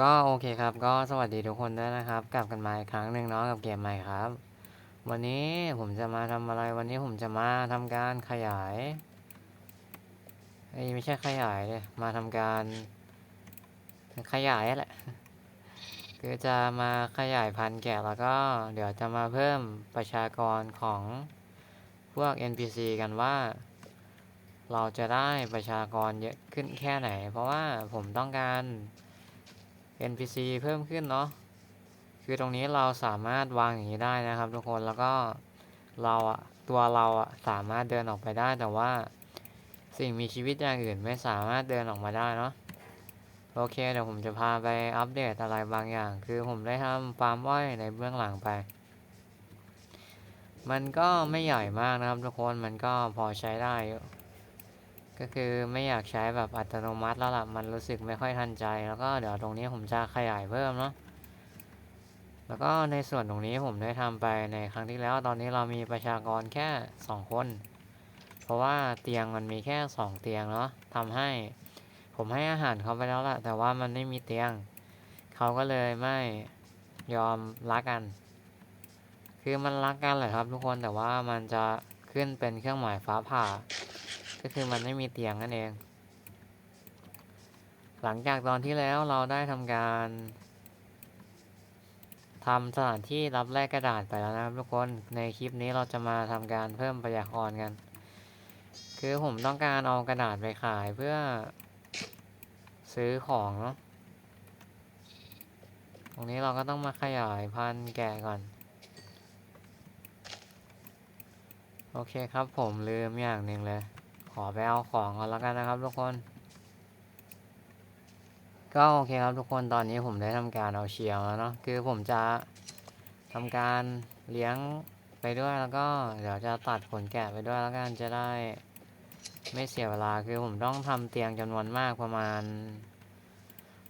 ก็โอเคครับก็สวัสดีทุกคนด้วยนะครับ กลับกันมาอีกครั้งหนึ่งเนาะกับเกมใหม่ครับ วันนี้ผมจะมาทำอะไรวันนี้ผมจะมาทำการขยายเอ้ไม่ใช่ขยายเลยมาทำการขยายแหละคือจะมาขยายพันธุ์แกะแล้วก็เดี๋ยวจะมาเพิ่มประชากรของพวก NPC กันว่าเราจะได้ประชากรเยอะขึ้นแค่ไหน เพราะว่าผมต้องการ NPC เพิ่มขึ้นเนาะคือตรงนี้เราสามารถวางอย่างนี้ได้นะครับ ทุกคนแล้วก็เราอะตัวเราอะสามารถเดินออกไปได้แต่ว่า สิ่งมีชีวิตอย่างอื่นไม่สามารถเดินออกมาได้เนาะโอเคเดี๋ยวผมจะพาไปอัปเดตอะไรบางอย่าง คือผมได้ทำฟาร์มอ้อยในเบื้องหลังไป มันก็ไม่ใหญ่มากนะครับทุกคนมันก็พอใช้ได้ ก็คือไม่อยากใช้แบบอัตโนมัติแล้วล่ะ มันรู้สึกไม่ค่อยทันใจ แล้วก็เดี๋ยวตรงนี้ผมจะขยายเพิ่มเนาะ แล้วก็ในส่วนตรงนี้ผมได้ทำไปในครั้งที่แล้ว ตอนนี้เรามีประชากรแค่สองคน เพราะว่าเตียงมันมีแค่สองเตียงเนาะทำให้ ผมให้อาหารเขาไปแล้วล่ะ แต่ว่ามันไม่มีเตียง เขาก็เลยไม่ยอมรักกัน คือมันรักกันแหละครับทุกคน แต่ว่ามันจะขึ้นเป็นเครื่องหมายฟ้าผ่า ก็คือมันไม่มีเตียงนั่นเอง หลังจากตอนที่แล้วเราได้ทำการทำสถานที่รับแลกกระดาษไปแล้วนะครับทุกคน ในคลิปนี้เราจะมาทำการเพิ่มประชากรกัน คือผมต้องการเอากระดาษไปขายเพื่อซื้อของเนาะ ตรงนี้เราก็ต้องมาขยายพันธุ์แกะก่อน โอเคครับผมลืมอย่างหนึ่งเลย ขอไปเอาของก่อนแล้วกันนะครับทุกคน ก็โอเคครับทุกคนตอนนี้ผมได้ทำการเอาเชียวแล้วเนาะคือผมจะทำการเลี้ยงไปด้วยแล้วก็เดี๋ยวจะตัดขนแกะไปด้วยแล้วกันจะได้ไม่เสียเวลาคือผมต้องทำเตียงจำนวนมากประมาณ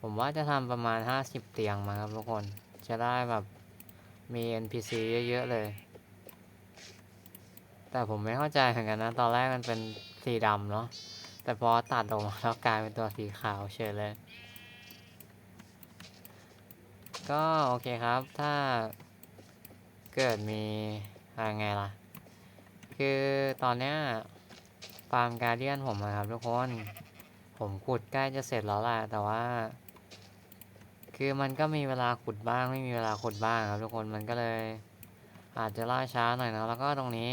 ผมว่าจะทำประมาณ 50 เตียงมาครับทุกคนจะได้แบบมี NPC เยอะ ๆ เลย แต่ผมไม่เข้าใจเหมือนกันนะ ตอนแรกมันเป็น สีดำเนาะแต่พอตัดออกมาแล้วกลายเป็นตัวสีขาวเฉยเลย ก็โอเคครับ ถ้าเกิดมีอะไรไงล่ะ คือตอนเนี้ยฟาร์มการเดียนผมอะครับทุกคน ผมขุดใกล้จะเสร็จแล้วแหละแต่ว่า คือมันก็มีเวลาขุดบ้างไม่มีเวลาขุดบ้างครับทุกคนมันก็เลย อาจจะล่าช้าหน่อยนะแล้วก็ตรงนี้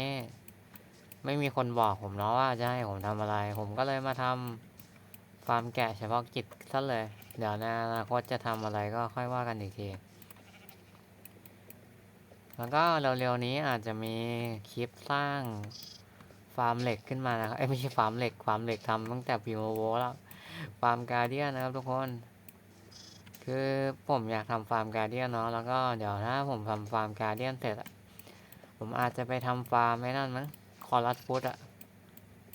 ไม่มีคนบอกผมเนาะว่าจะให้ผมทำอะไร ผมก็เลยมาทำฟาร์มแกะเฉพาะกิจซะเลย เดี๋ยวในอนาคตจะทำอะไรก็ค่อยว่ากันอีกทีแล้วก็เร็วๆนี้อาจจะมีคลิปสร้างฟาร์มเหล็กขึ้นมานะครับเอ้ยไม่ใช่ฟาร์มเหล็กฟาร์มเหล็กทำตั้งแต่ปีโมโวแล้วฟาร์มการเดียนนะครับทุกคน คือผมอยากทำฟาร์มการเดียนเนาะแล้วก็เดี๋ยวถ้าผมทำฟาร์มการเดียนเสร็จผมอาจจะไปทำฟาร์มไม่นั่นมั้ง อรัสฟุตอะ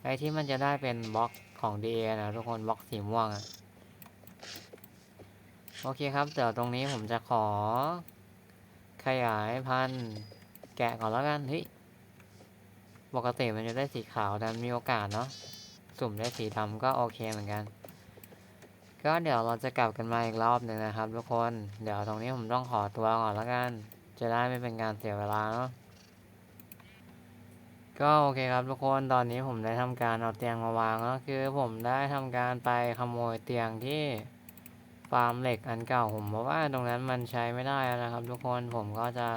ไอที่มันจะได้เป็นบล็อกของ DA นะทุกคนบล็อกสีม่วงอะโอเคครับ เดี๋ยวตรงนี้ผมจะขอ ขยายพันธุ์แกะก่อนแล้วกันเฮ้ยปกติมันจะได้สีขาวแต่มีโอกาสเนาะสุ่มได้สีดำก็โอเคเหมือนกัน ก็เดี๋ยวเราจะกลับกันมาอีกรอบหนึ่งนะครับทุกคน เดี๋ยวตรงนี้ผมต้องขอตัวก่อนแล้วกัน จะได้ไม่เป็นการเสียเวลาเนาะ ก็โอเคครับทุกคนตอนนี้ผมได้ทำการเอาเตียงมาวางแล้วคือผมได้ทำการไปขโมยเตียงที่ฟาร์มเหล็กอันเก่าผมเพราะว่าตรงนั้นมันใช้ไม่ได้นะครับ ทุกคนผมก็จะ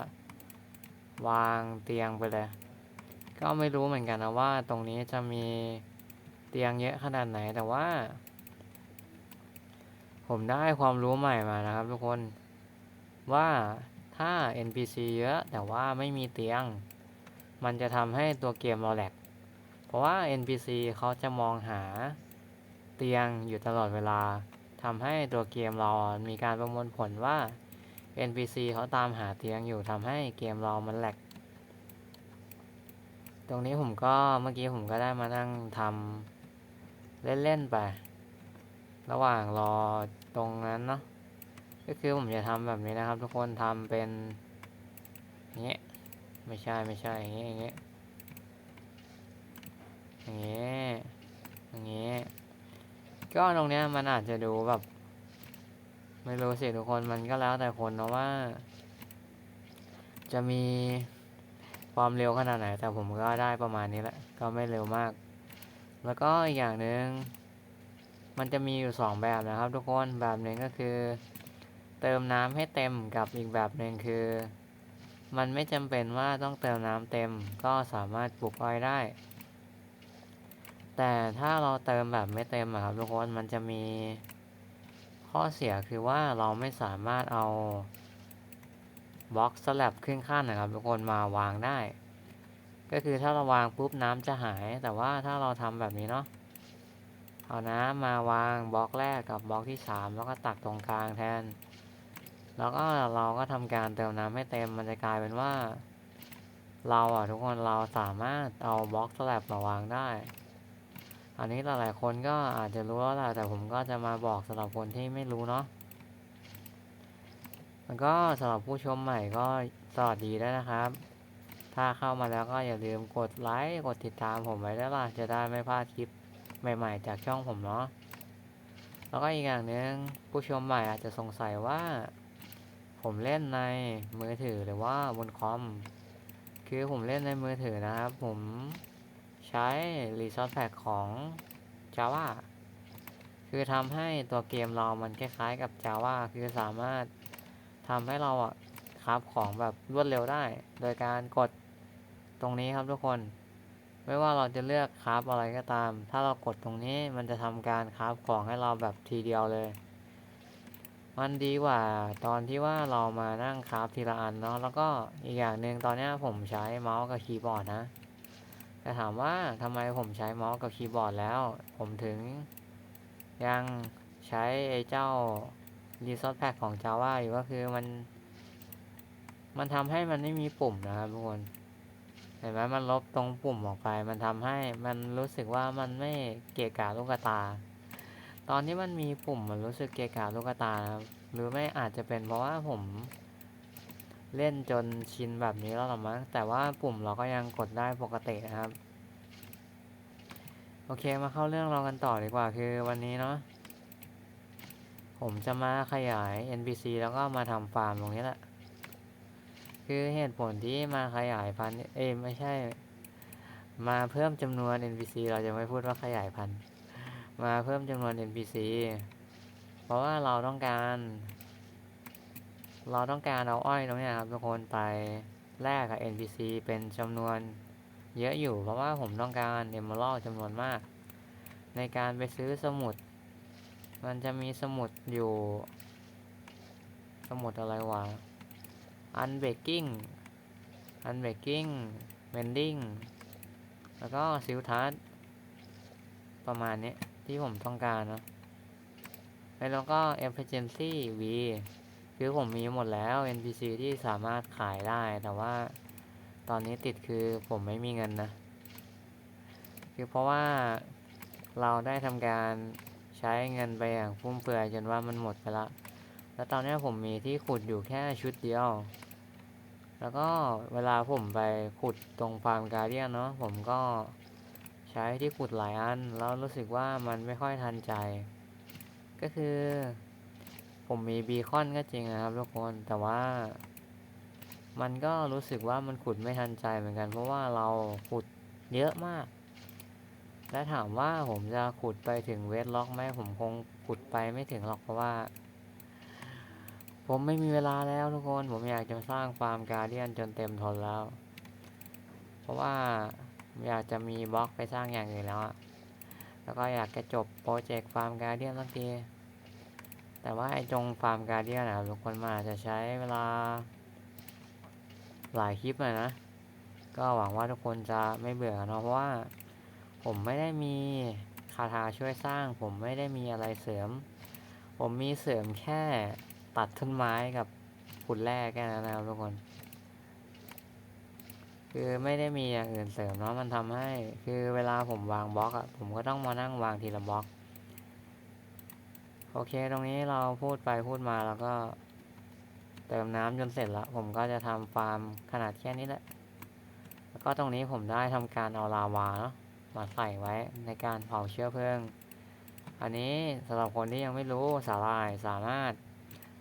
วางเตียงไปเลย ก็ไม่รู้เหมือนกันนะว่าตรงนี้จะมีเตียงเยอะขนาดไหนแต่ว่า ผมได้ความรู้ใหม่มานะครับ ทุกคนว่าถ้า NPC เยอะแต่ว่าไม่มีเตียง มันจะทำให้ตัวเกมเราแหลก เพราะว่า NPC เขาจะมองหาเตียงอยู่ตลอดเวลาทำให้ตัวเกมเรามีการประมวลผลว่า NPC เขาตามหาเตียงอยู่ทำให้เกมเรามันแหลก ตรงนี้ผมก็เมื่อกี้ผมก็ได้มานั่งทำเล่นๆไป ระหว่างรอตรงนั้นเนาะ ก็คือผมจะทำแบบนี้นะครับ ทุกคนทำเป็นอย่างเงี้ย ไม่ใช่ไม่ใช่อย่างเงี้ยอย่างเงี้ยอย่างเงี้ยอย่างเงี้ยก็ตรงเนี้ยมันอาจจะดูแบบ ไม่รู้สิทุกคนมันก็แล้วแต่คนเนาะว่า จะมีความเร็วขนาดไหน แต่ผมก็ได้ประมาณนี้แหละ ก็ไม่เร็วมาก แล้วก็อีกอย่างหนึ่งมันจะมีอยู่สองแบบนะครับ ทุกคนแบบหนึ่งก็คือ เติมน้ำให้เต็มกับอีกแบบหนึ่งคือ มันไม่จำเป็นว่าต้องเติมน้ำเต็มก็สามารถปลูกอ้อยได้ แต่ถ้าเราเติมแบบไม่เต็มอะครับทุกคนมันจะมีข้อเสียคือว่าเราไม่สามารถเอาบล็อกสลับครึ่งขั้นนะครับทุกคนมาวางได้ ก็คือถ้าเราวางปุ๊บน้ำจะหาย แต่ว่าถ้าเราทำแบบนี้เนาะเอาน้ำมาวางบล็อกแรกกับบล็อกที่สามแล้วก็ตักตรงกลางแทน แล้วก็เราก็ทำการเติมน้ำให้เต็มมันจะกลายเป็นว่า เราอะทุกคนเราสามารถเอาบล็อกสลับมาวางได้ อันนี้หลายๆคนก็อาจจะรู้แล้วแหละแต่ผมก็จะมาบอกสำหรับคนที่ไม่รู้เนาะแล้วก็สำหรับผู้ชมใหม่ก็สวัสดีด้วยนะครับ ถ้าเข้ามาแล้วก็อย่าลืมกดไลค์กดติดตามผมไว้ด้วยล่ะจะได้ไม่พลาดคลิปใหม่ๆ จากช่องผมเนาะแล้วก็อีกอย่างหนึ่งผู้ชมใหม่อาจจะสงสัยว่า ผมเล่นในมือถือหรือว่าบนคอม คือผมเล่นในมือถือนะครับ ผมใช้ Resource Pack ของ Java คือทำให้ตัวเกมเรามันคล้ายๆกับ Java คือสามารถทำให้เราอะคราฟของแบบรวดเร็วได้ โดยการกดตรงนี้ครับทุกคน ไม่ว่าเราจะเลือกคราฟอะไรก็ตาม ถ้าเรากดตรงนี้มันจะทำการคราฟของให้เราแบบทีเดียวเลย มันดีกว่าตอนที่ว่าเรามานั่งคราฟทีละอันเนาะแล้วก็อีกอย่างหนึ่งตอนนี้ผมใช้เมาส์กับคีย์บอร์ดนะแต่ถามว่าทำไมผมใช้เมาส์กับคีย์บอร์ดแล้ว ผมถึงยังใช้ไอ้เจ้า Resource Pack ของ Java อยู่ก็คือมัน มันทำให้มันไม่มีปุ่มนะครับทุกคน เห็นไหมมันลบตรงปุ่มออกไป มันทำให้มันรู้สึกว่ามันไม่เกะกะลูกตา ตอนที่มันมีปุ่มมันรู้สึกเกะกะลูกตาครับหรือไม่อาจจะเป็นเพราะว่าผมเล่นจนชินแบบนี้แล้วหรอมั้งแต่ว่าปุ่มเราก็ยังกดได้ปกตินะครับ โอเคมาเข้าเรื่องเรากันต่อดีกว่าคือวันนี้เนาะผมจะมาขยาย NPC แล้วก็มาทำฟาร์มตรงนี้แหละ คือเหตุผลที่มาขยายพันธุ์เอ้ไม่ใช่ มาเพิ่มจำนวน NPC เราจะไม่พูดว่าขยายพันธุ์ มาเพิ่มจำนวน NPC เพราะว่าเราต้องการ เราต้องการเอาอ้อยตรงนี้ครับทุกคนไปแลกกับ NPC เป็นจำนวนเยอะอยู่ เพราะว่าผมต้องการ Emerald จำนวนมาก ในการไปซื้อสมุด มันจะมีสมุดอยู่ สมุดอะไรวะ Unbreaking Unbreaking Mending แล้วก็ซิลทัสประมาณนี้ ที่ผมต้องการนะแล้วก็ Efficiency V คือผมมีหมดแล้ว NPC ที่สามารถขายได้ แต่ว่าตอนนี้ติดคือผมไม่มีเงินนะ คือเพราะว่าเราได้ทำการใช้เงินไปอย่างฟุ่มเฟือยจนว่ามันหมดไปละ แล้วตอนนี้ผมมีที่ขุดอยู่แค่ชุดเดียว แล้วก็เวลาผมไปขุดตรงฟาร์มการเดียนเนาะผมก็ ใช้ที่ขุดหลายอันแล้วรู้สึกว่ามันไม่ค่อยทันใจ ก็คือ ผมมีบีคอนก็จริงนะครับทุกคนแต่ว่า มันก็รู้สึกว่ามันขุดไม่ทันใจเหมือนกัน เพราะว่าเราขุดเยอะมาก และถามว่าผมจะขุดไปถึงเวทล็อกไหมผมคงขุดไปไม่ถึงหรอกเพราะว่า ผมไม่มีเวลาแล้วทุกคนผมอยากจะสร้างฟาร์มการเดียนจนเต็มทนแล้ว เพราะว่า อยากจะมีบล็อกไปสร้างอย่างอื่นแล้วอะแล้วก็อยากจะจบโปรเจกต์ฟาร์มการเดียนสักที แต่ว่าไอ้จงฟาร์มการเดียนนะทุกคนมาจะใช้เวลา หลายคลิปเลยนะ ก็หวังว่าทุกคนจะไม่เบื่อนเนาะเพราะว่า ผมไม่ได้มีคาถาช่วยสร้าง ผมไม่ได้มีอะไรเสริม ผมมีเสริมแค่ตัดต้นไม้กับขุดแร่แค่นั้นนะครับทุกคน คือไม่ได้มีอย่างอื่นเสริมเนาะมันทำให้ คือเวลาผมวางบล็อกอะผมก็ต้องมานั่งวางทีละบล็อก โอเคตรงนี้เราพูดไปพูดมาแล้วก็ เติมน้ำจนเสร็จแล้วผมก็จะทำฟาร์มขนาดแค่นี้แหละแล้วก็ตรงนี้ผมได้ทำการเอาลาวาเนาะมาใส่ไว้ในการเผาเชื้อเพลิง อันนี้สำหรับคนที่ยังไม่รู้สาหร่ายสามารถ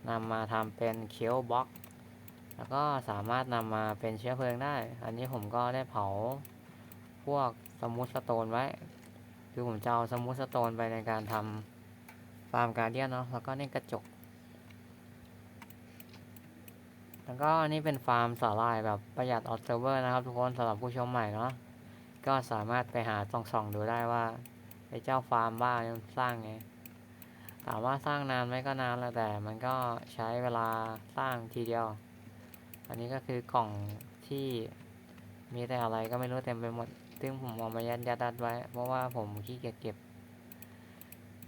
นำมาทำเป็นเคียวบล็อก แล้วก็สามารถนำมาเป็นเชื้อเพลิงได้ อันนี้ผมก็ได้เผาพวกสมูทสโตนไว้ คือผมจะเอาสมูทสโตนไปในการทำฟาร์มการเดียนเนาะ แล้วก็เนี่กระจก แล้วก็นี่เป็นฟาร์มสาหร่ายแบบประหยัดออ b เซอร์เวอร์นะครับทุกคนสำหรับผู้ชมใหม่เนาะ ก็สามารถไปหาส่องๆดูได้ว่าไอ้เจ้าฟาร์มบ้าเนี่ยมันสร้างไงถามว่าสร้างนานไหมก็นานแล้วแต่ มันก็ใช้เวลาสร้างทีเดียว อันนี้ก็คือกล่องที่มีแต่อะไรก็ไม่รู้เต็มไปหมด ซึ่งผมเอามายัดยัดดัดไว้ เพราะว่าผมขี้เกียจเก็บ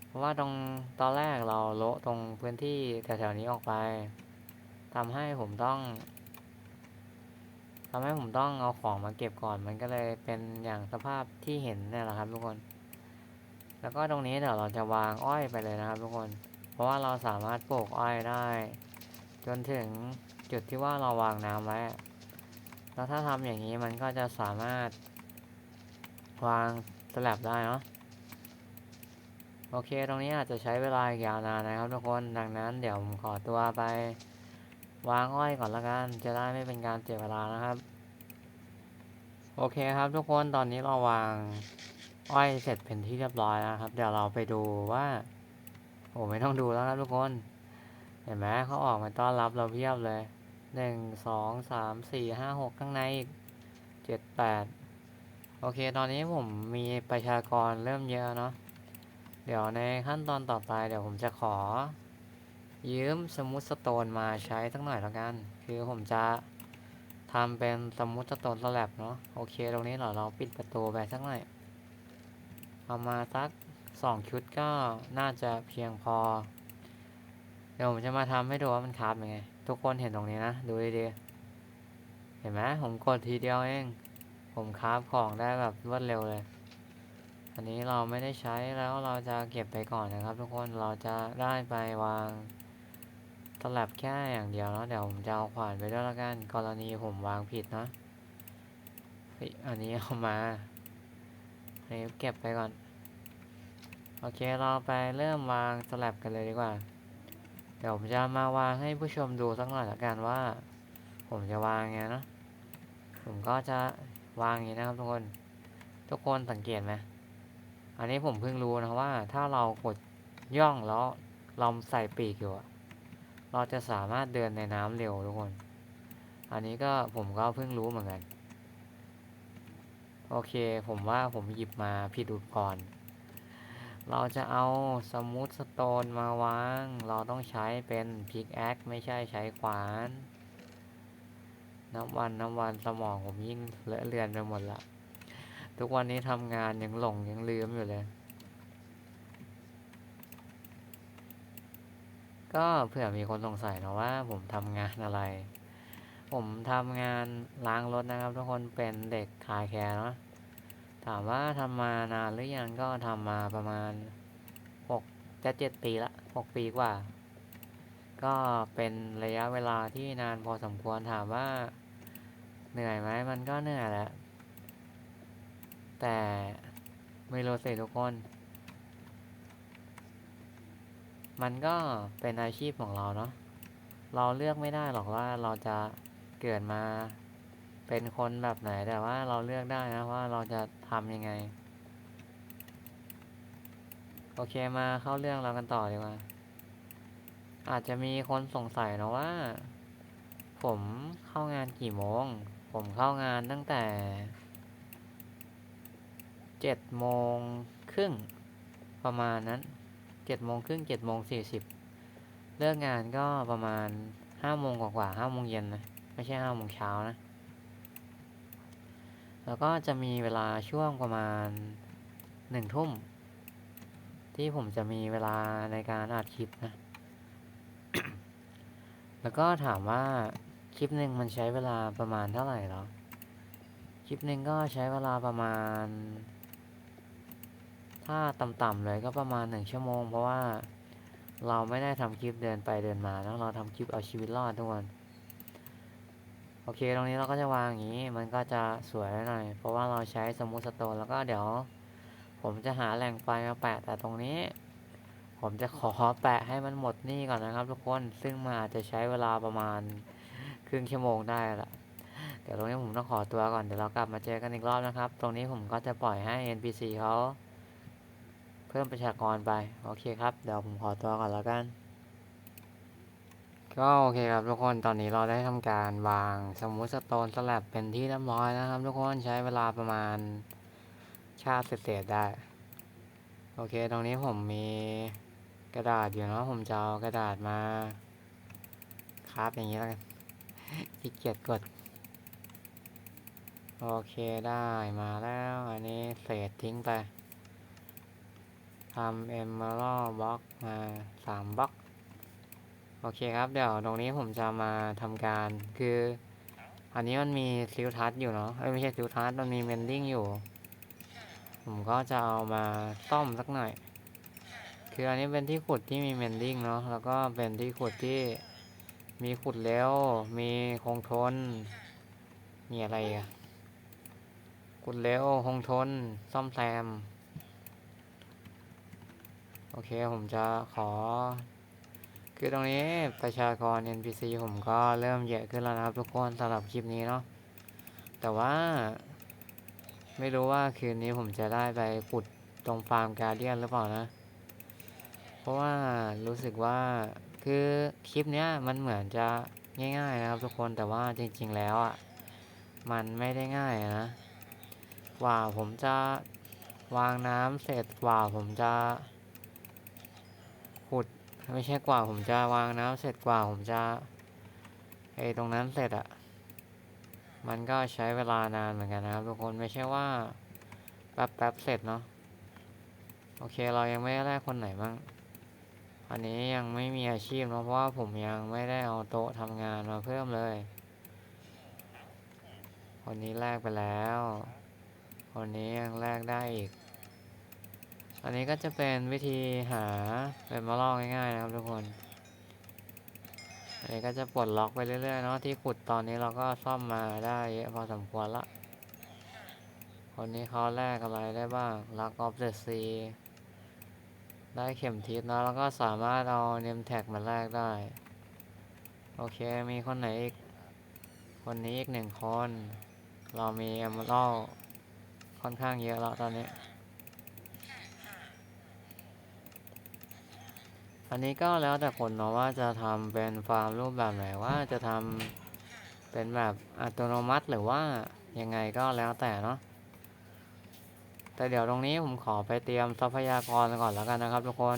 เพราะว่าตรงตอนแรกเราโละตรงพื้นที่แถวๆนี้ออกไปทำให้ผมต้องทำให้ผมต้องเอาของมาเก็บก่อน มันก็เลยเป็นอย่างสภาพที่เห็นเนี่ยแหละครับทุกคน แล้วก็ตรงนี้เดี๋ยวเราจะวางอ้อยไปเลยนะครับทุกคน เพราะว่าเราสามารถปลูกอ้อยได้ จนถึง จุดที่ว่าเราวางน้ำไว้ แล้วถ้าทำอย่างนี้มันก็จะสามารถ วางสลับได้เนาะ โอเค ตรงนี้อาจจะใช้เวลาอีกยาวนานนะครับทุกคน ดังนั้นเดี๋ยวผมขอตัวไป วางอ้อยก่อนละกัน จะได้ไม่เป็นการเสียเวลานะครับ โอเคครับทุกคน ตอนนี้เราวางอ้อยเสร็จเป็นที่เรียบร้อยแล้วครับ เดี๋ยวเราไปดูว่า โอ้ไม่ต้องดูแล้วครับทุกคน เห็นไหมเขาออกมาต้อนรับเราเพียบเลย หนึ่งสองสามสี่ห้าหกข้างในอีกเจ็ดแปดโอเค ตอนนี้ผมมีประชากรเริ่มเยอะเนาะเดี๋ยวในขั้นตอนต่อไปเดี๋ยวผมจะขอ ยืมสมุทสโตนมาใช้สักหน่อยแล้วกัน คือผมจะทำเป็นสมุทสโตนสแลบเนาะโอเค ตรงนี้เราเราปิดประตูไปสักหน่อยเอามาสักสองชุดก็น่าจะเพียงพอ เดี๋ยวผมจะมาทำให้ดูว่ามันคราฟยังไงทุกคนเห็นตรงนี้นะ ดูดีๆเห็นไหมผมกดทีเดียวเอง ผมคราฟของได้แบบรวดเร็วเลย อันนี้เราไม่ได้ใช้แล้วเราจะเก็บไปก่อนนะครับ ทุกคนเราจะได้ไปวางสลับแค่อย่างเดียวแล้วเดี๋ยวผมจะเอาขวานไปด้วยแล้วกัน กรณีผมวางผิดเนาะอันนี้เอามาอันนี้เก็บไปก่อน โอเคเราไปเริ่มวางสลับกันเลยดีกว่า เดี๋ยวผมจะมาวางให้ผู้ชมดูสักหน่อยละกันว่า ผมจะวางไงนะ ผมก็จะวางอย่างนี้นะครับทุกคน ทุกคนสังเกตไหมอันนี้ผมเพิ่งรู้นะว่าถ้าเรากดย่องแล้วเราใส่ปีกอยู่เราจะสามารถเดินในน้ำเร็วทุกคน อันนี้ก็ผมก็เพิ่งรู้เหมือนกัน โอเคผมว่าผมหยิบมาผิดอุปกรณ์ เราจะเอาสมูทสโตนมาวาง เราต้องใช้เป็นพิกแอคไม่ใช่ใช้ขวาน น้ำวันน้ำวันสมองผมยิ่งเลอะเลือนไปหมดละ ทุกวันนี้ทำงานยังหลงยังลืมอยู่เลย ก็เผื่อมีคนสงสัยนะว่าผมทำงานอะไร ผมทำงานล้างรถนะครับ ทุกคนเป็นเด็กคาแคร์เนาะ ถามว่าทำมานานหรือยังก็ทำมาประมาณหกจะเจ็ดปีละหกปีกว่า ก็เป็นระยะเวลาที่นานพอสมควรถามว่า เหนื่อยไหมมันก็เหนื่อยแหละ แต่ไม่รู้สิทุกคน มันก็เป็นอาชีพของเราเนาะเราเลือกไม่ได้หรอกว่าเราจะเกิดมาเป็นคนแบบไหนแต่ว่าเราเลือกได้นะว่าเราจะ ทำยังไง โอเคมาเข้าเรื่องเรากันต่อดีกว่า อาจจะมีคนสงสัยนะว่า ผมเข้างานกี่โมง ผมเข้างานตั้งแต่เจ็ดโมงครึ่งประมาณนั้นเจ็ดโมงครึ่งเจ็ดโมงสี่สิบเลิกงานก็ประมาณห้าโมงกว่าๆห้าโมงเย็นนะ ไม่ใช่ห้าโมงเช้านะ แล้วก็จะมีเวลาช่วงประมาณหนึ่งทุ่ม ที่ผมจะมีเวลาในการอัดคลิปนะ แล้วก็ถามว่าคลิปหนึ่งมันใช้เวลาประมาณเท่าไหร่หรอ คลิปหนึ่งก็ใช้เวลาประมาณ ถ้าต่ำๆเลยก็ประมาณหนึ่งชั่วโมง เพราะว่าเราไม่ได้ทำคลิปเดินไปเดินมาแล้วเราทำคลิปเอาชีวิตรอดทุกคน อเคตรงนี้เราก็จะวางอย่างนี้ มันก็จะสวยหน่อย เพราะว่าเราใช้สมูทสโตนแล้วก็เดี๋ยว ผมจะหาแหล่งไฟมาแปะแต่ตรงนี้ ผมจะขอแปะให้มันหมดนี่ก่อนนะครับ ทุกคนซึ่งมันอาจจะใช้เวลาประมาณครึ่งชั่วโมงได้ละเดี๋ยวตรงนี้ผมต้องขอตัวก่อนเดี๋ยวเรากลับมาเจอกันอีกรอบนะครับ ตรงนี้ผมก็จะปล่อยให้ NPC เขาเพิ่มประชากรไป โอเคครับ เดี๋ยวผมขอตัวก่อนแล้วกัน ก็โอเคครับทุกคนตอนนี้เราได้ทำการวางสมูทสโตนสลับเป็นที่เรียบร้อยนะครับ ทุกคนใช้เวลาประมาณชาติเศษๆได้ โอเคตรงนี้ผมมีกระดาษอยู่เนาะผมจะเอากระดาษมาคราฟอย่างนี้แล้วกันขี้เกียจกด โอเคได้มาแล้วอันนี้เศษทิ้งไปทำเอมเมอรัลบล็อกมาสามบล็อก โอเคครับ เดี๋ยวตรงนี้ผมจะมาทำการคือ อันนี้มันมีซิลทัสอยู่เนาะไม่ใช่ซิลทัสมันมีเมนดิ้งอยู่ ผมก็จะเอามาซ่อมสักหน่อย คืออันนี้เป็นที่ขุดที่มีเมนดิ้งเนาะแล้วก็เป็นที่ขุดที่มีขุดเร็วมีคงทน มีอะไรอะขุดเร็วคงทน ซ่อมแซม โอเคผมจะขอ คือตรงนี้ประชากร NPC ผมก็เริ่มเยอะขึ้นแล้วนะครับทุกคนสำหรับคลิปนี้เนาะแต่ว่า ไม่รู้ว่าคืนนี้ผมจะได้ไปขุดตรงฟาร์มการเดียนหรือเปล่านะ เพราะว่ารู้สึกว่าคือคลิปเนี้ยมันเหมือนจะง่ายๆนะครับทุกคนแต่ว่าจริงๆแล้วอะมันไม่ได้ง่ายนะกว่าผมจะวางน้ำเสร็จกว่าผมจะ ไม่ใช่กว่าผมจะวางน้ำเสร็จกว่าผมจะไอตรงนั้นเสร็จอะมันก็ใช้เวลานานเหมือนกันนะครับทุกคนไม่ใช่ว่าแป๊บๆเสร็จเนาะโอเคเรายังไม่ได้แลกคนไหนบ้างอันนี้ยังไม่มีอาชีพเนอะเพราะว่าผมยังไม่ได้เอาโต๊ะทำงานมาเพิ่มเลย คนนี้แลกไปแล้ว คนนี้ยังแลกได้อีก อันนี้ก็จะเป็นวิธีหาเป็นมาลอกง่ายๆนะครับทุกคน อันนี้ก็จะปลดล็อกไปเรื่อยๆเนาะที่ขุดตอนนี้เราก็ซ่อมมาได้เยอะพอสมควรละ คนนี้เขาแลกอะไรได้บ้างลักออฟเดอะซีได้เข็มทิศนะแล้วก็สามารถเอาเนมแท็กมาแลกได้ โอเคมีคนไหนอีก คนนี้อีกหนึ่งคน เรามีเอมเมอรัลค่อนข้างเยอะแล้วตอนนี้ อันนี้ก็แล้วแต่คนเนาะว่าจะทำเป็นฟาร์มรูปแบบไหนว่าจะทำเป็นแบบอัตโนมัติหรือว่ายังไงก็แล้วแต่เนาะแต่เดี๋ยวตรงนี้ผมขอไปเตรียมทรัพยากรก่อนแล้วกันนะครับ ทุกคน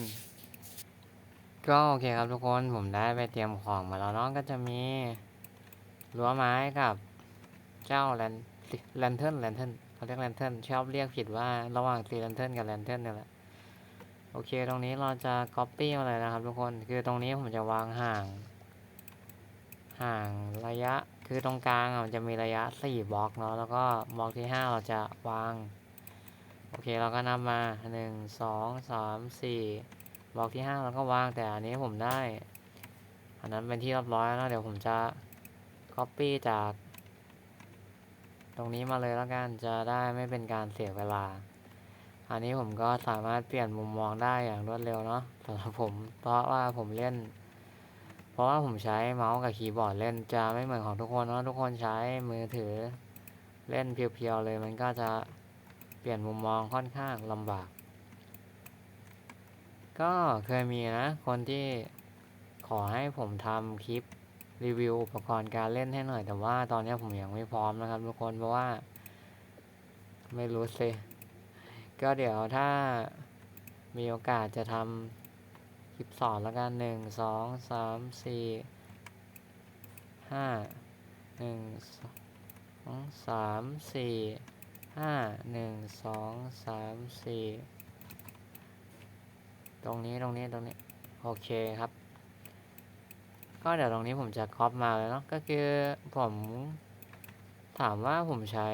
ก็โอเคครับทุกคนผมได้ไปเตรียมของมาแล้วเนาะก็จะมีรั้วไม้กับเจ้าแลนแลนเทิร์นแลนเทิร์นเขาเรียกแลนเทิร์นชอบเรียกผิดว่าระหว่างตีแลนเทิร์นกับแลนเทิร์นนี่แหละ โอเค ตรงนี้เราจะก๊อปปี้มาเลยนะครับทุกคน คือตรงนี้ผมจะวางห่าง ห่างระยะ คือตรงกลางมันจะมีระยะสี่บล็อกเนาะ แล้วก็บล็อกที่ห้าเราจะวาง โอเค เราก็นับมาหนึ่งสองสามสี่บล็อกที่ห้าเราก็วาง แต่อันนี้ผมได้ อันนั้นเป็นที่เรียบร้อยแล้ว เดี๋ยวผมจะ copy จาก ตรงนี้มาเลยแล้วกัน จะได้ไม่เป็นการเสียเวลา อันนี้ผมก็สามารถเปลี่ยนมุมมองได้อย่างรวดเร็วเนาะสำหรับผม เพราะว่าผมเล่น เพราะว่าผมใช้เมาส์กับคีย์บอร์ดเล่นจะไม่เหมือนของทุกคนเนาะทุกคนใช้มือถือเล่นเพียวๆเลยมันก็จะเปลี่ยนมุมมองค่อนข้างลำบาก ก็เคยมีนะ คนที่ขอให้ผมทำคลิปรีวิวอุปกรณ์การเล่นให้หน่อย แต่ว่าตอนนี้ผมยังไม่พร้อมนะครับทุกคนเพราะว่า ไม่รู้สิ ก็เดี๋ยวถ้ามีโอกาสจะทำคลิปสอนแล้วกันหนึ่งสองสามสี่ห้าหนึ่งสองสามสี่ห้าหนึ่งสองสามสี่ตรงนี้ตรงนี้ตรงนี้ โอเคครับ ก็เดี๋ยวตรงนี้ผมจะครอปมาเลยเนาะก็คือผมถามว่าผมใช้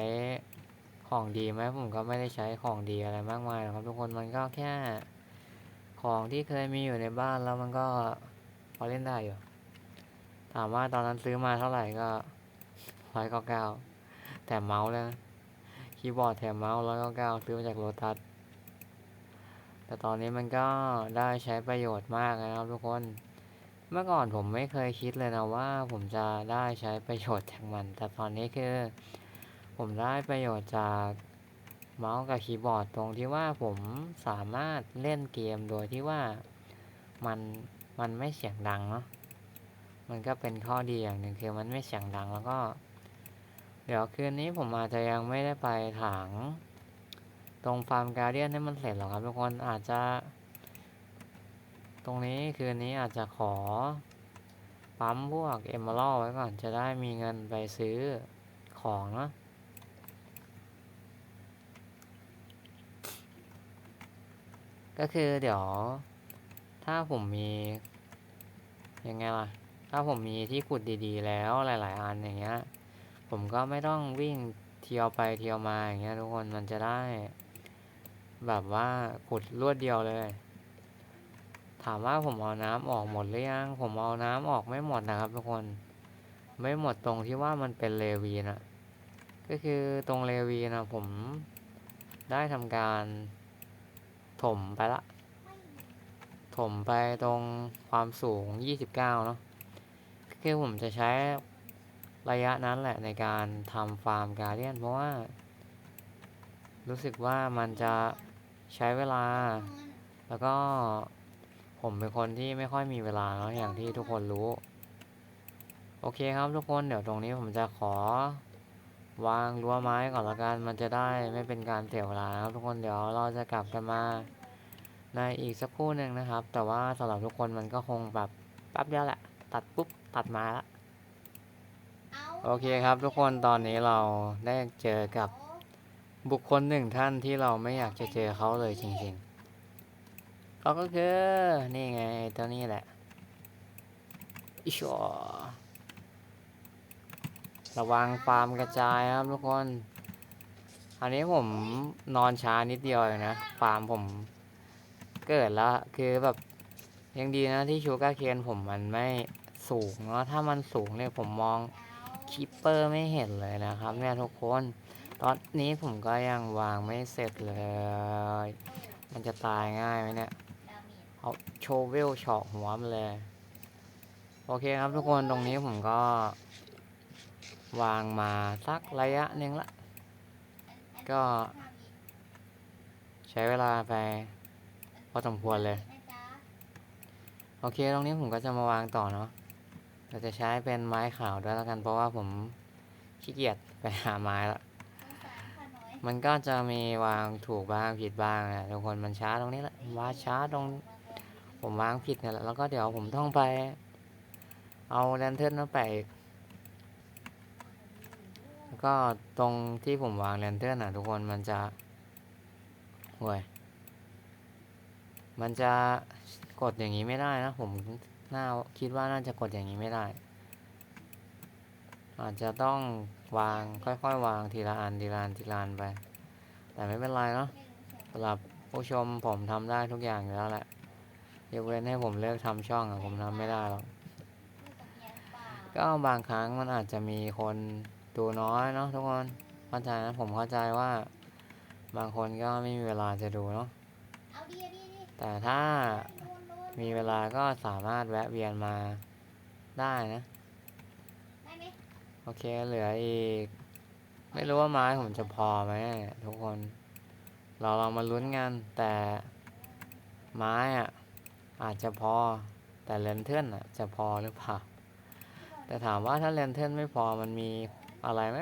ของดีไหมผมก็ไม่ได้ใช้ของดีอะไรมากมายหรอกครับทุกคนมันก็แค่ ของที่เคยมีอยู่ในบ้านแล้วมันก็พอเล่นได้อยู่ ถามว่าตอนนั้นซื้อมาเท่าไหร่ก็ร้อยเก้าเก้าแต่เมาส์เลยนะคีย์บอร์ดแถมเมาส์ร้อยเก้าเก้าซื้อมาจากโลตัสแต่ตอนนี้มันก็ได้ใช้ประโยชน์มากนะครับทุกคน เมื่อก่อนผมไม่เคยคิดเลยนะว่าผมจะได้ใช้ประโยชน์จากมัน แต่ตอนนี้คือ ผมได้ประโยชน์จากเมาส์กับคีย์บอร์ดตรงที่ว่าผมสามารถเล่นเกมโดยที่ว่ามันมันไม่เสียงดังเนาะ มันก็เป็นข้อดีอย่างหนึ่งคือมันไม่เสียงดังแล้วก็ เดี๋ยวคืนนี้ผมอาจจะยังไม่ได้ไปถางตรงฟาร์มการเดียนให้มันเสร็จหรอกครับทุกคนอาจจะ ตรงนี้คืนนี้อาจจะขอ ปั๊มพวกเอมเมอรัลไว้ก่อนจะได้มีเงินไปซื้อของเนาะ ก็คือเดี๋ยว ถ้าผมมี ยังไงล่ะ ถ้าผมมีที่ขุดดีๆ แล้วหลาย ๆ อันอย่างเงี้ย ผมก็ไม่ต้องวิ่งเที่ยวไปเที่ยวมาอย่างเงี้ยทุกคนมันจะได้ แบบว่าขุดรวดเดียวเลย ถามว่าผมเอาน้ำออกหมดหรือยัง ผมเอาน้ำออกไม่หมดนะครับทุกคน ไม่หมดตรงที่ว่ามันเป็นเลวีนะก็คือตรงเลวีนะผมได้ทำการ ถมไปละ ถมไปตรงความสูง 29 เนาะคือผมจะใช้ระยะนั้นแหละในการทำฟาร์มการเดียน เพราะว่า รู้สึกว่ามันจะใช้เวลา แล้วก็ผมเป็นคนที่ไม่ค่อยมีเวลาเนาะอย่างที่ทุกคนรู้ โอเคครับทุกคนเดี๋ยวตรงนี้ผมจะขอ วางรั้วไม้ก่อนละกันมันจะได้ไม่เป็นการเสียเวลานะครับทุกคนเดี๋ยวเราจะกลับกันมาในอีกสักครู่หนึ่งนะครับ แต่ว่าสำหรับทุกคนมันก็คงแบบแป๊บเดียวแหละ ตัดปุ๊บตัดมาละโอเคครับทุกคนตอนนี้เราได้เจอกับบุคคลหนึ่งท่านที่เราไม่อยากจะเจอเขาเลยจริงๆเขาก็คือนี่ไงตัวนี้แหละอิชัว ระวังฟาร์มกระจายครับทุกคน อันนี้ผมนอนช้านิดเดียวเองนะ ฟาร์มผมเกิดแล้วคือแบบยังดีนะที่ชูการ์เคนผมมันไม่สูงเนาะถ้ามันสูงเนี่ยผมมองคิปเปอร์ไม่เห็นเลยนะครับเนี่ยทุกคน ตอนนี้ผมก็ยังวางไม่เสร็จเลย มันจะตายง่ายไหมเนี่ย เอาโชเวลเฉาะหัวมันเลย โอเคครับทุกคนตรงนี้ผมก็ วางมาสักระยะหนึ่งละ ก็ ใช้เวลาไปพอสมควรเลย โอเคตรงนี้ผมก็จะมาวางต่อเนาะเราจะใช้เป็นไม้ขาวด้วยแล้วกันเพราะว่าผมขี้เกียจไปหาไม้ละมันก็จะมีวางถูกบ้างผิดบ้างนะทุกคนมันช้าตรงนี้แหละว่าช้าตรง ผมวางผิดเนี่ยแหละแล้วก็เดี๋ยวผมต้องไป เอาแลนเทิร์นมาแปะ ก็ตรงที่ผมวางแลนเทิร์นอะทุกคนมันจะห่วย มันจะกดอย่างนี้ไม่ได้นะ ผมน่าคิดว่าน่าจะกดอย่างนี้ไม่ได้ อาจจะต้องวางค่อยๆ วางทีละอันทีละอันทีละอันไป แต่ไม่เป็นไรเนาะสำหรับผู้ชมผมทำได้ทุกอย่างอยู่แล้วแหละยกเว้นให้ผมเลิกทำช่องอะผมทำไม่ได้หรอกก็บางครั้งมันอาจจะมีคน ดูน้อยเนาะทุกคนเข้าใจนะผมเข้าใจว่า บางคนก็ไม่มีเวลาจะดูเนาะแต่ถ้ามีเวลาก็สามารถแวะเวียนมาได้นะโอเคเหลืออีก ไม่รู้ว่าไม้ผมจะพอไหมทุกคน เราลองมาลุ้นกันแต่ไม้อะอาจจะพอแต่เลนเทิร์นอะจะพอหรือเปล่าแต่ถามว่าถ้าเลนเทิร์นไม่พอมันมี อะไรไหม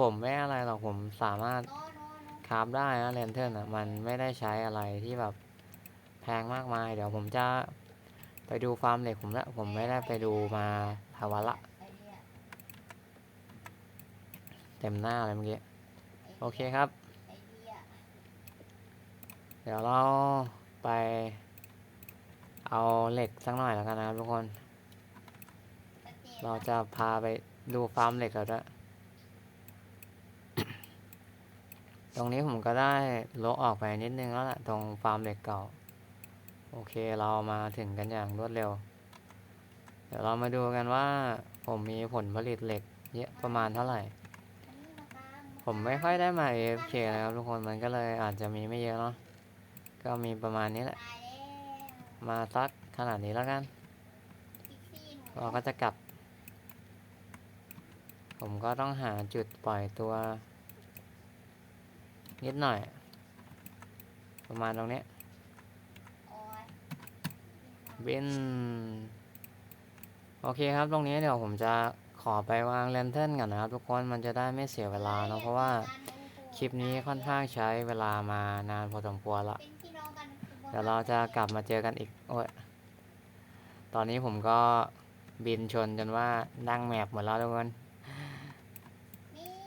ผมไม่อะไรหรอกผมสามารถคราฟได้นะเลนเทิร์นอะมันไม่ได้ใช้อะไรที่แบบแพงมากมาย เดี๋ยวผมจะไปดูฟาร์มเหล็กผมละผมไม่ได้ไปดูมาภาวะละ เต็มหน้าเลยเมื่อกี้ โอเคครับ เดี๋ยวเราไปเอาเหล็กสักหน่อยแล้วกันนะครับทุกคน เราจะพาไปดูฟาร์มเหล็กแล้วด้วย ตรงนี้ผมก็ได้ลกออกไปนิดนึงแล้วแหละตรงฟาร์มเหล็กเก่า โอเคเรามาถึงกันอย่างรวดเร็ว เดี๋ยวเรามาดูกันว่า ผมมีผลผลิตเหล็กเยอะประมาณเท่าไหร่ ผมไม่ค่อยได้มา AFK นะครับทุกคนมันก็เลยอาจจะมีไม่เยอะเนาะก็มีประมาณนี้แหละ มาสักขนาดนี้แล้วกัน เราก็จะกลับ ผมก็ต้องหาจุดปล่อยตัว นิดหน่อย ประมาณตรงนี้ยโอ๊ยบินโอเคครับตรงนี้เดี๋ยวผมจะขอไปวางแลนเทิร์นก่อนนะครับ ทุกคนมันจะได้ไม่เสียเวลาเนาะเพราะว่าคลิปนี้ค่อนข้างใช้เวลามานานพอสมควรละเดี๋ยวเราจะกลับมาเจอกันอีกโอ้ยตอนนี้ผมก็บินชนจนว่านั่งแมปหมดแล้วทุกคน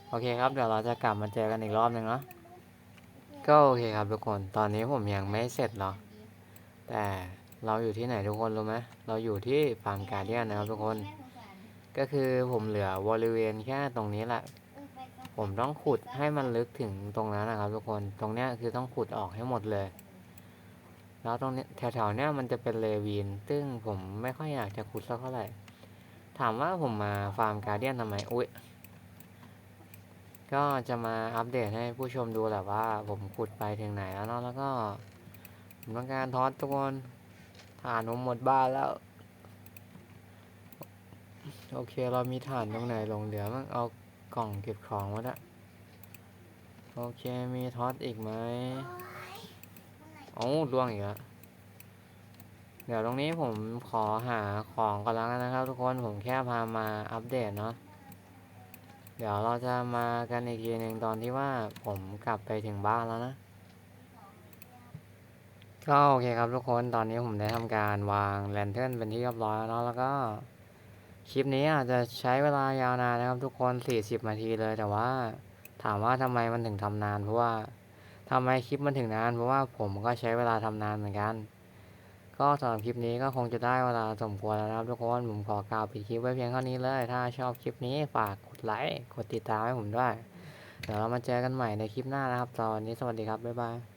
โอเคครับเดี๋ยวเราจะกลับมาเจอกันอีกรอบหนึ่งเนาะ ก็โอเคครับทุกคน ตอนนี้ผมยังไม่เสร็จหรอกแต่เราอยู่ที่ไหนทุกคนรู้ไหมเราอยู่ที่ฟาร์มการเดียนนะครับทุกคน ก็คือผมเหลือบริเวณแค่ตรงนี้แหละ ผมต้องขุดให้มันลึกถึงตรงนั้นนะครับทุกคน ตรงเนี้ยคือต้องขุดออกให้หมดเลย แล้วตรงนี้แถวๆเนี้ยมันจะเป็นเลวีน ซึ่งผมไม่ค่อยอยากจะขุดสักเท่าไหร่ ถามว่าผมมาฟาร์มการเดียนทำไม อุ้ย ก็จะมาอัปเดตให้ผู้ชมดูแหละว่า ผมขุดไปถึงไหนแล้วเนาะแล้วก็ผมต้องการทอสทุกคนฐานผมหมดบ้านแล้ว โอเคเรามีฐานตรงไหนหลงเหลือมั้งเอากล่องเก็บของไว้ละโอเคมีทอสอีกไหมโอ้ล่วงอีกแล้วเดี๋ยวตรงนี้ผมขอหาของก่อนแล้วกันนะครับ ทุกคนผมแค่พามาอัปเดตเนาะ เดี๋ยวเราจะมากันอีกทีหนึ่งตอนที่ว่าผมกลับไปถึงบ้านแล้วนะ ก็โอเคครับทุกคนตอนนี้ผมได้ทำการวางแลนเทิร์นเป็นที่เรียบร้อยแล้วแล้วก็คลิปนี้อาจจะใช้เวลายาวนานนะครับทุกคน 40 นาทีเลยแต่ว่าถามว่าทำไมมันถึงทำนาน เพราะว่าทำไมคลิปมันถึงนาน เพราะว่าผมก็ใช้เวลาทำนานเหมือนกัน ก็สำหรับคลิปนี้ก็คงจะได้เวลาสมควรแล้วนะครับทุกคนผมขอกล่าวปิดคลิปไว้เพียงเท่านี้เลย ถ้าชอบคลิปนี้ฝาก ไลค์ กดติดตามให้ผมด้วย เดี๋ยวเรามาเจอกันใหม่ในคลิปหน้านะครับตอนนี้สวัสดีครับ บ๊ายบาย